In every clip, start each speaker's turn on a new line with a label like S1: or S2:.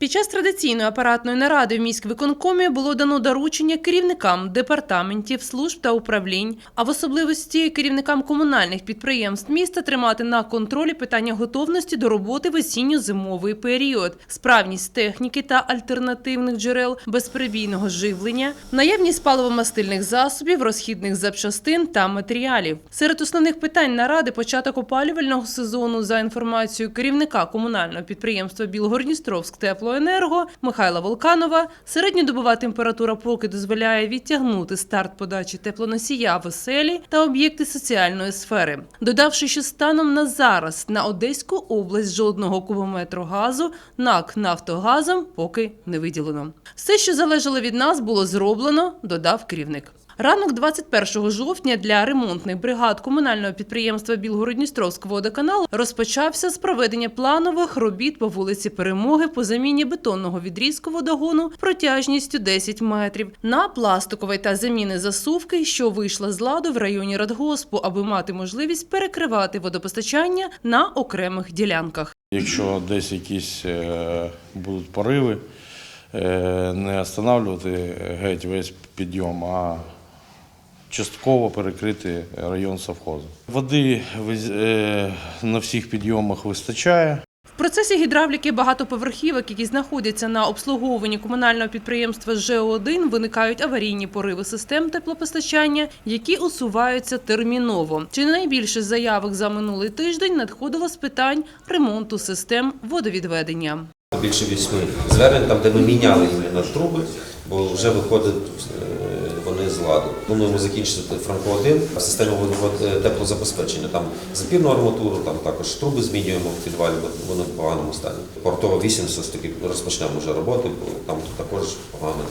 S1: Під час традиційної апаратної наради в міськвиконкомі було дано доручення керівникам департаментів, служб та управлінь, а в особливості керівникам комунальних підприємств міста тримати на контролі питання готовності до роботи в осінньо-зимовий період, справність техніки та альтернативних джерел безперебійного живлення, наявність паливомастильних засобів, розхідних запчастин та матеріалів. Серед основних питань наради початок опалювального сезону за інформацією керівника комунального підприємства Білгородністровськ теплоенерго Михайла Волканова. Середньодобова температура поки дозволяє відтягнути старт подачі теплоносія в оселі та об'єкти соціальної сфери, додавши, що станом на зараз на Одеську область жодного кубометру газу НАК Нафтогазом поки не виділено. Все, що залежало від нас, було зроблено, додав керівник. Ранок 21 жовтня для ремонтних бригад комунального підприємства Білгородністровськ водоканал розпочався з проведення планових робіт по вулиці Перемоги по заміні бетонного відрізку водогону протяжністю 10 метрів на пластиковий та заміни засувки, що вийшла з ладу в районі Радгоспу, аби мати можливість перекривати водопостачання на окремих ділянках.
S2: Якщо десь якісь е, будуть пориви, е, не останавливати геть весь підйом, а частково перекрити район совхозу. Води е, на всіх підйомах вистачає.
S1: В процесі гідравліки багатоповерхівок, які знаходяться на обслуговуванні комунального підприємства ЖО1, виникають аварійні пориви систем теплопостачання, які усуваються терміново. Чи не найбільше заявок за минулий тиждень надходило з питань ремонту систем водовідведення.
S3: Більше вісьми звернень, там, де ми міняли іменно труби, бо вже виходять е, з. Плануємо закінчити Франко 1 систему водовод- теплозабезпечення. Там запірну арматуру, там також труби змінюємо в підвалі, бо вони в поганому стані. Портова 8 все ж таки розпочнемо вже роботи, бо там також погана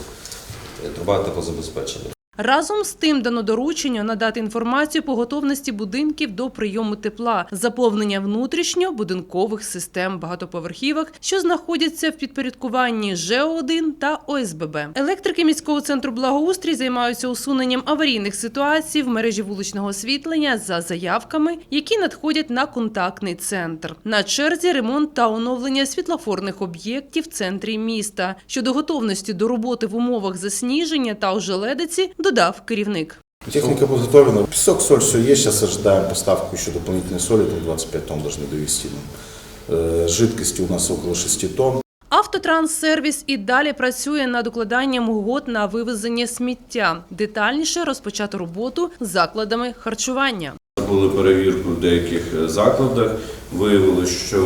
S3: е, труба теплозабезпечення.
S1: Разом з тим дано доручення надати інформацію по готовності будинків до прийому тепла, заповнення внутрішньо-будинкових систем багатоповерхівок, що знаходяться в підпорядкуванні ЖО1 та ОСББ. Електрики міського центру благоустрій займаються усуненням аварійних ситуацій в мережі вуличного освітлення за заявками, які надходять на контактний центр. На черзі ремонт та оновлення світлофорних об'єктів в центрі міста. Щодо готовності до роботи в умовах засніження та ожеледиці, додав керівник.
S4: Техника подготовлена. Песок, соль, все есть. Сейчас ожидаем поставку еще дополнительной соли. Там 25 тонн должны довести нам. Э, Жидкости у нас около 6 тонн.
S1: Автотранссервіс і далі працює над укладанням угод на вивезення сміття. Детальніше розпочати роботу з закладами харчування.
S5: Були перевірку в деяких е, закладах. Виявилось, що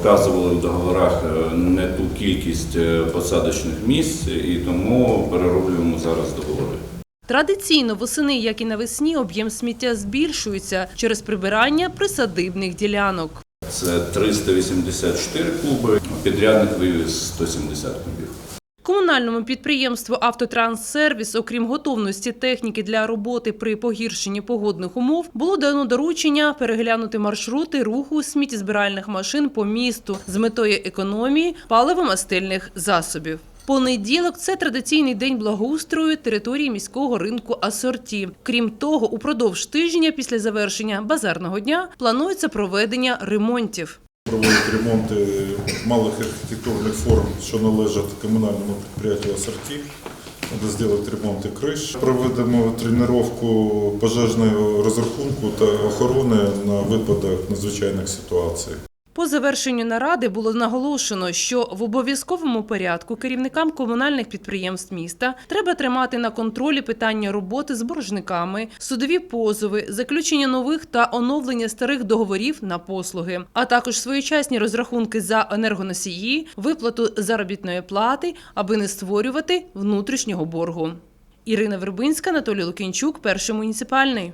S5: вказували в договорах е, не ту кількість е, посадочних місць, і тому перероблюємо зараз договори.
S1: Традиційно восени, як і навесні, об'єм сміття збільшується через прибирання присадибних ділянок.
S5: Це 384 куби, підрядник вивіз 170 кубів.
S1: Комунальному підприємству «Автотранссервіс», окрім готовності техніки для роботи при погіршенні погодних умов, було дано доручення переглянути маршрути руху сміттєзбиральних машин по місту з метою економії паливомастильних засобів. Понеділок це традиційний день благоустрою території міського ринку асорті. Крім того, упродовж тижня після завершення базарного дня планується проведення ремонтів.
S6: Проводять ремонти малих архітектурних форм, що належать комунальному підприємству «Асорті». Треба зробити ремонти криш. Проведемо тренування пожежного розрахунку та охорони на випадок надзвичайних ситуацій.
S1: По завершенню наради було наголошено, що в обов'язковому порядку керівникам комунальних підприємств міста треба тримати на контролі питання роботи з боржниками, судові позови, заключення нових та оновлення старих договорів на послуги, а також своєчасні розрахунки за енергоносії, виплату заробітної плати, аби не створювати внутрішнього боргу. Ірина Вербинська, Анатолій Лукінчук, перший муніципальний.